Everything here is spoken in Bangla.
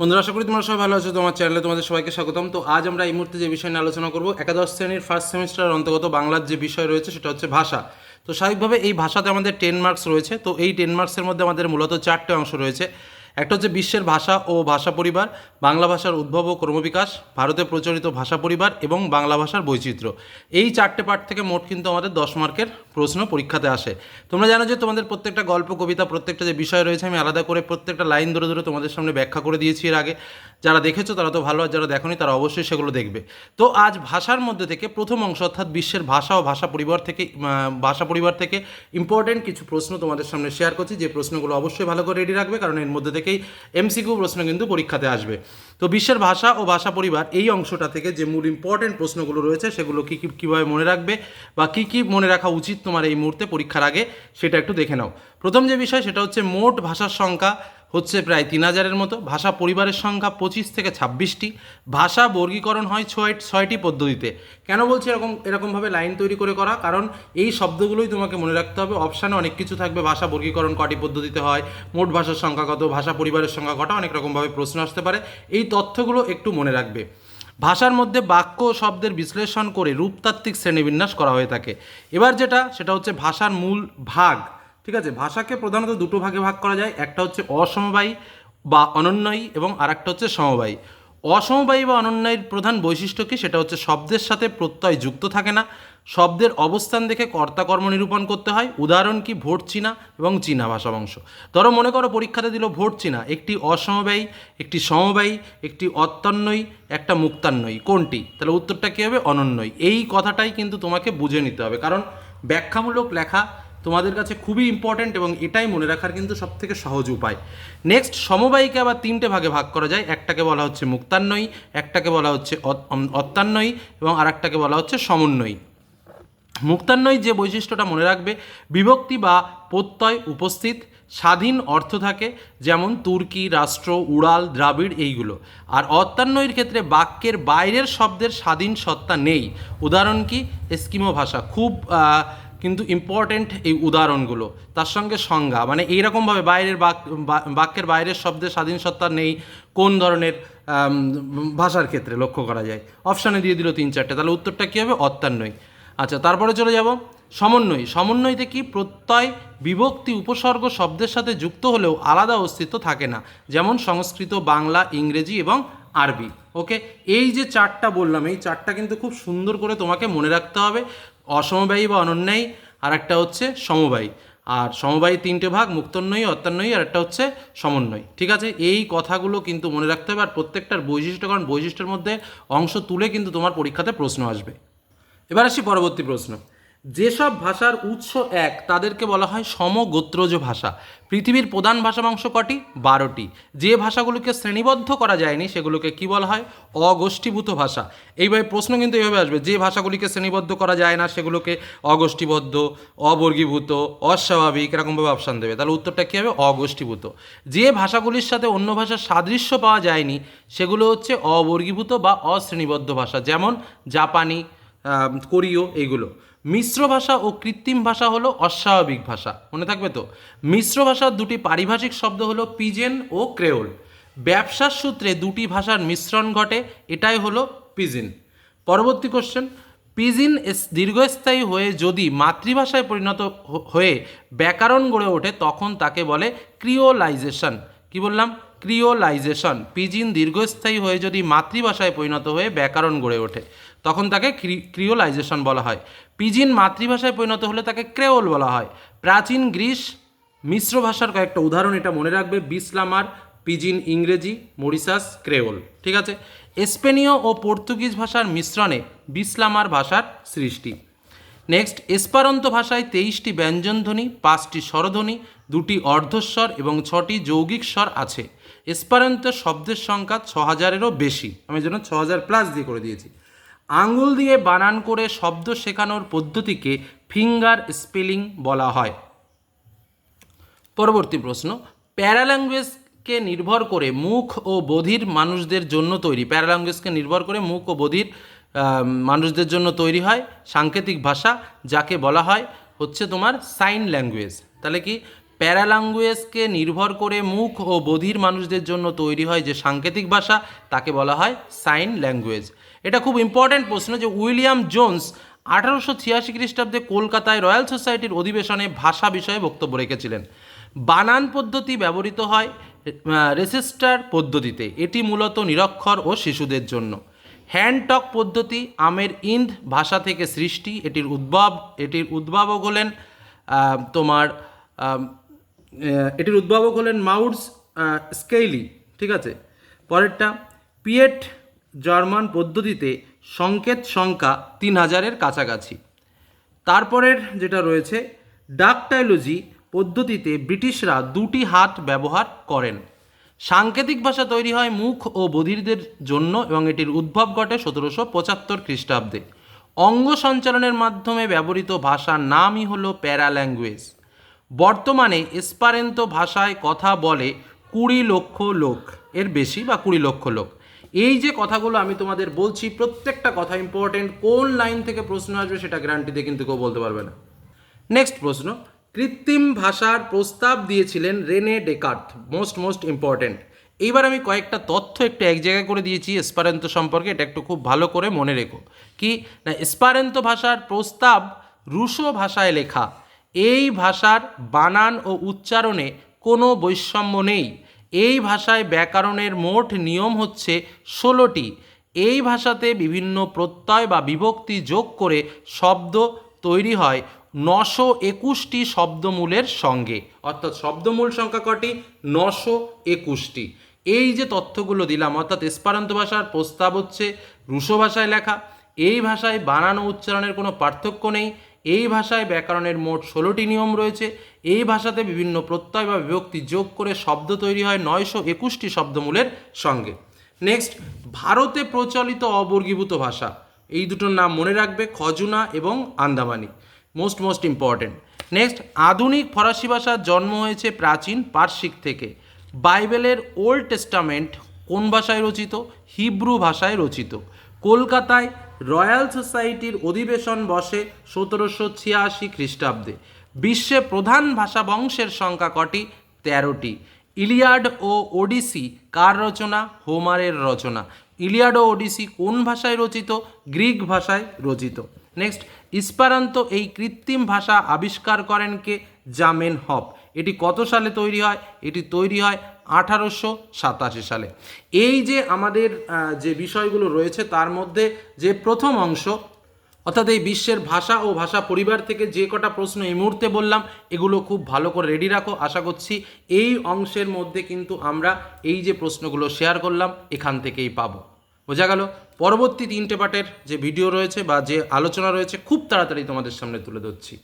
বন্ধুরা, আশা করি তোমরা সবাই ভালো আছো। তোমার চ্যানেলে তোমাদের সবাইকে স্বাগতম। তো আজ আমরা এই মুহূর্তে যে বিষয় নিয়ে আলোচনা করব, একাদশ শ্রেণির ফার্স্ট সেমিস্টার অন্তর্গত বাংলার যে বিষয় রয়েছে, সেটা হচ্ছে ভাষা। তো স্বাভাবিকভাবে এই ভাষাতে আমাদের টেন মার্কস রয়েছে। তো এই টেন মার্কসের মধ্যে আমাদের মূলত চারটে অংশ রয়েছে। একটা হচ্ছে বিশ্বের ভাষা ও ভাষা পরিবার, বাংলা ভাষার উদ্ভব ও ক্রমবিকাশ, ভারতে প্রচলিত ভাষা পরিবার এবং বাংলা ভাষার বৈচিত্র্য। এই চারটে পার্ট থেকে মোট কিন্তু আমাদের দশ মার্কের প্রশ্ন পরীক্ষাতে আসে। তোমরা জানো যে তোমাদের প্রত্যেকটা গল্প, কবিতা, প্রত্যেকটা যে বিষয় রয়েছে, আমি আলাদা করে প্রত্যেকটা লাইন ধরে ধরে তোমাদের সামনে ব্যাখ্যা করে দিয়েছি এর আগে। যারা দেখেছ তারা তো ভালো, আর যারা দেখোনি তারা অবশ্যই সেগুলো দেখবে। তো আজ ভাষার মধ্যে থেকে প্রথম অংশ অর্থাৎ বিশ্বের ভাষা ও ভাষা পরিবার থেকে ভাষা পরিবার থেকে ইম্পর্টেন্ট কিছু প্রশ্ন তোমাদের সামনে শেয়ার করছি। যে প্রশ্নগুলো অবশ্যই ভালো করে রেডি রাখবে, কারণ এর মধ্যে থেকেই এমসিকিউ প্রশ্ন কিন্তু পরীক্ষাতে আসবে। তো বিশ্বের ভাষা ও ভাষা পরিবার এই অংশটা থেকে যে মূল ইম্পর্টেন্ট প্রশ্নগুলো রয়েছে, সেগুলো কী কী, কীভাবে মনে রাখবে বা কী কী মনে রাখা উচিত তোমার এই মুহূর্তে পরীক্ষার আগে, সেটা একটু দেখে নাও। প্রথম যে বিষয়, সেটা হচ্ছে মোট ভাষার সংখ্যা। হচ্ছে প্রায় তিন হাজারের মতো। ভাষা পরিবারের সংখ্যা পঁচিশ থেকে ছাব্বিশটি। ভাষা বর্গীকরণ হয় ছয় ছয়টি পদ্ধতিতে। কেন বলছি এরকম এরকমভাবে লাইন তৈরি করে করা? কারণ এই শব্দগুলোই তোমাকে মনে রাখতে হবে। অপশানে অনেক কিছু থাকবে। ভাষা বর্গীকরণ কটি পদ্ধতিতে হয়? মোট ভাষার সংখ্যা কত? ভাষা পরিবারের সংখ্যা কটা? অনেক রকমভাবে প্রশ্ন আসতে পারে। এই তথ্যগুলো একটু মনে রাখবে। ভাষার মধ্যে বাক্য শব্দের বিশ্লেষণ করে রূপতাত্ত্বিক শ্রেণীবিন্যাস করা হয়ে থাকে। এবার যেটা, সেটা হচ্ছে ভাষার মূল ভাগ। ঠিক আছে? ভাষাকে প্রধানত দুটো ভাগে ভাগ করা যায়। একটা হচ্ছে অসমবায়ী বা অনন্যয়ী এবং আরেকটা হচ্ছে সমবায়ী। অসমবায়ী বা অনন্যয়ের প্রধান বৈশিষ্ট্য কি? সেটা হচ্ছে শব্দের সাথে প্রত্যয় যুক্ত থাকে না। শব্দের অবস্থান দেখে কর্তাকর্ম নিরূপণ করতে হয়। উদাহরণ কি? ভোট চীনা এবং চীনা ভাষা বংশ। ধরো, মনে করো পরীক্ষাতে দিল ভোট চীনা। একটি অসমবায়ী, একটি সমবায়ী, একটি অত্যন্নয়ী, একটা মুক্তান্নয়ী। কোনটি? তাহলে উত্তরটা কী হবে? অনন্যই এই কথাটাই কিন্তু তোমাকে বুঝে নিতে হবে। কারণ ব্যাখ্যামূলক লেখা তোমাদের কাছে খুবই ইম্পর্ট্যান্ট এবং এটাই মনে রাখার কিন্তু সব থেকে সহজ উপায়। নেক্সট সমবায়ীকে আবার তিনটে ভাগে ভাগ করা যায়। একটাকে বলা হচ্ছে মুক্তান্নয়ী, একটাকে বলা হচ্ছে অত- অম- অত্যান্নয়ী এবং আরেকটাকে বলা হচ্ছে সমন্বয়ী। মুক্তান্বয় যে বৈশিষ্ট্যটা মনে রাখবে, বিভক্তি বা প্রত্যয় উপস্থিত, স্বাধীন অর্থ থাকে, যেমন তুর্কি, রাষ্ট্র, উড়াল, দ্রাবিড় এইগুলো। আর অত্যান্বয়ের ক্ষেত্রে বাক্যের বাইরের শব্দের স্বাধীন সত্তা নেই। উদাহরণ কি? এস্কিমো ভাষা। খুব কিন্তু ইম্পর্ট্যান্ট এই উদাহরণগুলো। তার সঙ্গে সংজ্ঞা মানে এইরকমভাবে বাইরের বাক বাক্যের বাইরের শব্দের স্বাধীন সত্তা নেই, কোন ধরনের ভাষার ক্ষেত্রে লক্ষ্য করা যায়? অপশানে দিয়ে দিল তিন চারটে, তাহলে উত্তরটা কী হবে? অত্যান্বয় আচ্ছা তারপরে চলে যাব। সমন্বয়। সমন্বয়তে কি প্রত্যয়, বিভক্তি, উপসর্গ শব্দের সাথে যুক্ত হলেও আলাদা অস্তিত্ব থাকে না। যেমন সংস্কৃত, বাংলা, ইংরেজি এবং আরবি। ওকে? এই যে চারটা বললাম, এই চারটা কিন্তু খুব সুন্দর করে তোমাকে মনে রাখতে হবে। অসমবায়ী বা অনন্যায়ী আর একটা হচ্ছে সমবায়ী। আর সমবায়ী তিনটে ভাগ মুক্তন্বয়ী অত্যান্বয়ী আর একটা হচ্ছে সমন্বয়। ঠিক আছে? এই কথাগুলো কিন্তু মনে রাখতে হবে, আর প্রত্যেকটার বৈশিষ্ট্য কারণ বৈশিষ্ট্যের মধ্যে অংশ তুলে কিন্তু তোমার পরীক্ষাতে প্রশ্ন আসবে। এবার আসি পরবর্তী প্রশ্ন। যেসব ভাষার উৎস এক, তাদেরকে বলা হয় সমগোত্রজ ভাষা। পৃথিবীর প্রধান ভাষাবংশ কটি? বারোটি। যে ভাষাগুলোকে শ্রেণীবদ্ধ করা যায়নি, সেগুলোকে কি বলা হয়? অগোষ্ঠীভূত ভাষা। এইভাবে প্রশ্ন কিন্তু এইভাবে আসবে, যে ভাষাগুলিকে শ্রেণীবদ্ধ করা যায় না, সেগুলোকে অগোষ্ঠীবদ্ধ, অবর্গীভূত, অস্বাভাবিক এরকমভাবে অপশান দেবে। তাহলে উত্তরটা কী হবে? অগোষ্ঠীভূত। যে ভাষাগুলির সাথে অন্য ভাষার সাদৃশ্য পাওয়া যায়নি, সেগুলো হচ্ছে অবর্গীভূত বা অশ্রেণীবদ্ধ ভাষা, যেমন জাপানি কোরীয়, এইগুলো। মিশ্র ভাষা ও কৃত্রিম ভাষা হলো অস্বাভাবিক ভাষা। মনে থাকবে তো? মিশ্র ভাষার দুটি পারিভাষিক শব্দ হলো পিজেন ও ক্রেওল। ব্যবসার সূত্রে দুটি ভাষার মিশ্রণ ঘটে, এটাই হলো পিজিন। পরবর্তী কোশ্চেন পিজিন দীর্ঘস্থায়ী হয়ে যদি মাতৃভাষায় পরিণত হয়ে ব্যাকরণ গড়ে ওঠে, তখন তাকে বলে ক্রিওলাইজেশন। কি বললাম? ক্রিওলাইজেশন। পিজিন দীর্ঘস্থায়ী হয়ে যদি মাতৃভাষায় পরিণত হয়ে ব্যাকরণ গড়ে ওঠে। তখন তাকে ক্রিওলাইজেশন বলা হয়। পিজিন মাতৃভাষায় পরিণত হলে তাকে ক্রেওল বলা হয়। প্রাচীন গ্রিস মিশ্র ভাষার কয়েকটা উদাহরণ এটা মনে রাখবে। বিসলামার, পিজিন ইংরেজি মরিসাস ক্রেওল। ঠিক আছে? স্পেনীয় ও পর্তুগিজ ভাষার মিশ্রণে বিসলামার ভাষার সৃষ্টি। নেক্সট এসপারন্ত ভাষায় তেইশটি ব্যঞ্জনধ্বনি পাঁচটি স্বরধ্বনি দুটি অর্ধস্বর এবং ছটি যৌগিক স্বর আছে। এসপারন্ত শব্দের সংখ্যা ছ হাজারেরও বেশি। আমি যেন ছ হাজার প্লাস দিয়ে করে দিয়েছি। আঙ্গুল দিয়ে বানান করে শব্দ শেখানোর পদ্ধতিকে ফিঙ্গার স্পেলিং বলা হয়। পরবর্তী প্রশ্ন, প্যারাল্যাঙ্গুয়েজকে নির্ভর করে মুখ ও বধির মানুষদের জন্য তৈরি। প্যারাল্যাঙ্গুয়েজকে নির্ভর করে মুখ ও বধির মানুষদের জন্য তৈরি হয় সাংকেতিক ভাষা, যাকে বলা হয় হচ্ছে তোমার সাইন ল্যাঙ্গুয়েজ। তাহলে কি প্যারাল্যাঙ্গুয়েজকে নির্ভর করে মুখ ও বধির মানুষদের জন্য তৈরি হয় যে সাংকেতিক ভাষা, তাকে বলা হয় সাইন ল্যাঙ্গুয়েজ। এটা খুব ইম্পর্ট্যান্ট প্রশ্ন যে উইলিয়াম জোন্স আঠারোশো ছিয়াশি খ্রিস্টাব্দে কলকাতায় রয়্যাল সোসাইটির অধিবেশনে ভাষা বিষয়ে বক্তব্য রেখেছিলেন। বানান পদ্ধতি ব্যবহৃত হয় রেসিস্টার পদ্ধতিতে। এটি মূলত নিরক্ষর ও শিশুদের জন্য। হ্যান্ডটক পদ্ধতি আমের ইন্দ ভাষা থেকে সৃষ্টি। এটির উদ্ভব, এটির উদ্ভাবক হলেন তোমার এটির উদ্ভাবক হলেন মাউডস স্কেইলি। ঠিক আছে? পরেরটা, পিয়েট জার্মান পদ্ধতিতে সংকেত সংখ্যা তিন হাজারের কাছাকাছি। তারপরের যেটা রয়েছে, ডাকটাইলজি পদ্ধতিতে ব্রিটিশরা দুটি হাত ব্যবহার করেন। সাংকেতিক ভাষা তৈরি হয় মুখ ও বধিরদের জন্য এবং এটির উদ্ভব ঘটে সতেরোশো পঁচাত্তর খ্রিস্টাব্দে। অঙ্গ সঞ্চালনের মাধ্যমে ব্যবহৃত ভাষার নামই হল প্যারা ল্যাঙ্গুয়েজ বর্তমানে এসপারেন্তো ভাষায় কথা বলে কুড়ি লক্ষ লোক, এর বেশি বা কুড়ি লক্ষ লোক। এই যে কথাগুলো আমি তোমাদের বলছি, প্রত্যেকটা কথা ইম্পর্টেন্ট কোন লাইন থেকে প্রশ্ন আসবে সেটা গ্যারান্টিতে কিন্তু কেউ বলতে পারবে না। নেক্সট প্রশ্ন, কৃত্রিম ভাষার প্রস্তাব দিয়েছিলেন Rene Descartes most most important এইবার আমি কয়েকটা তথ্য একটু এক জায়গায় করে দিয়েছি এসপারেন্তো সম্পর্কে, এটা একটু খুব ভালো করে মনে রেখো। কি? না এসপারেন্তো ভাষার প্রস্তাব রুশো ভাষায় লেখা, এই ভাষার বানান ও উচ্চারণে কোনো বৈষম্য নেই। এই ভাষায় ব্যাকরণের মোট নিয়ম হচ্ছে ষোলোটি। এই ভাষাতে বিভিন্ন প্রত্যয় বা বিভক্তি যোগ করে শব্দ তৈরি হয় নশো একুশটি শব্দমূলের সঙ্গে। অর্থাৎ শব্দমূল সংখ্যা কটি? নশো একুশটি। এই যে তথ্যগুলো দিলাম, অর্থাৎ এসপারান্ত ভাষার প্রস্তাব হচ্ছে রুশো ভাষায় লেখা। এই ভাষায় বানানো উচ্চারণের কোনো পার্থক্য নেই। এই ভাষায় ব্যাকরণের মোট ষোলোটি নিয়ম রয়েছে। এই ভাষাতে বিভিন্ন প্রত্যয় বা বিভক্তি যোগ করে শব্দ তৈরি হয় নয়শো একুশটি শব্দমূলের সঙ্গে। নেক্সট ভারতে প্রচলিত অবর্গীভূত ভাষা। এই দুটোর নাম মনে রাখবে খজুনা এবং Andamani. Most most important next আধুনিক ফরাসি ভাষার জন্ম হয়েছে প্রাচীন পার্শ্বিক থেকে। বাইবেলের ওল্ড টেস্টামেন্ট কোন ভাষায় রচিত? হিব্রু ভাষায় রচিত। কলকাতায় রয়্যাল সোসাইটির অধিবেশন বসে সতেরোশো ছিয়াশি খ্রিস্টাব্দে। বিশ্বে প্রধান ভাষা বংশের সংখ্যা কটি? তেরোটি। ইলিয়াড ও ওডিসি কার রচনা? হোমারের রচনা। ইলিয়াড ও ওডিসি কোন ভাষায় রচিত? গ্রিক ভাষায় রচিত। নেক্সট, ইস্পারান্ত এই কৃত্রিম ভাষা আবিষ্কার করেন কে? জামেন হপ এটি কত সালে তৈরি হয়? এটি তৈরি হয় আঠারোশো সাতাশি সালে। এই যে আমাদের যে বিষয়গুলো রয়েছে, তার মধ্যে যে প্রথম অংশ, অর্থাৎ এই বিশ্বের ভাষা ও ভাষা পরিবার থেকে যে কটা প্রশ্ন এই মুহূর্তে বললাম, এগুলো খুব ভালো করে রেডি রাখো। আশা করছি এই অংশের মধ্যে কিন্তু আমরা এই যে প্রশ্নগুলো শেয়ার করলাম, এখান থেকেই পাবো। বোঝা গেল? পরবর্তী তিনটে পার্টের যে ভিডিও রয়েছে বা যে আলোচনা রয়েছে, খুব তাড়াতাড়ি তোমাদের সামনে তুলে ধরছি।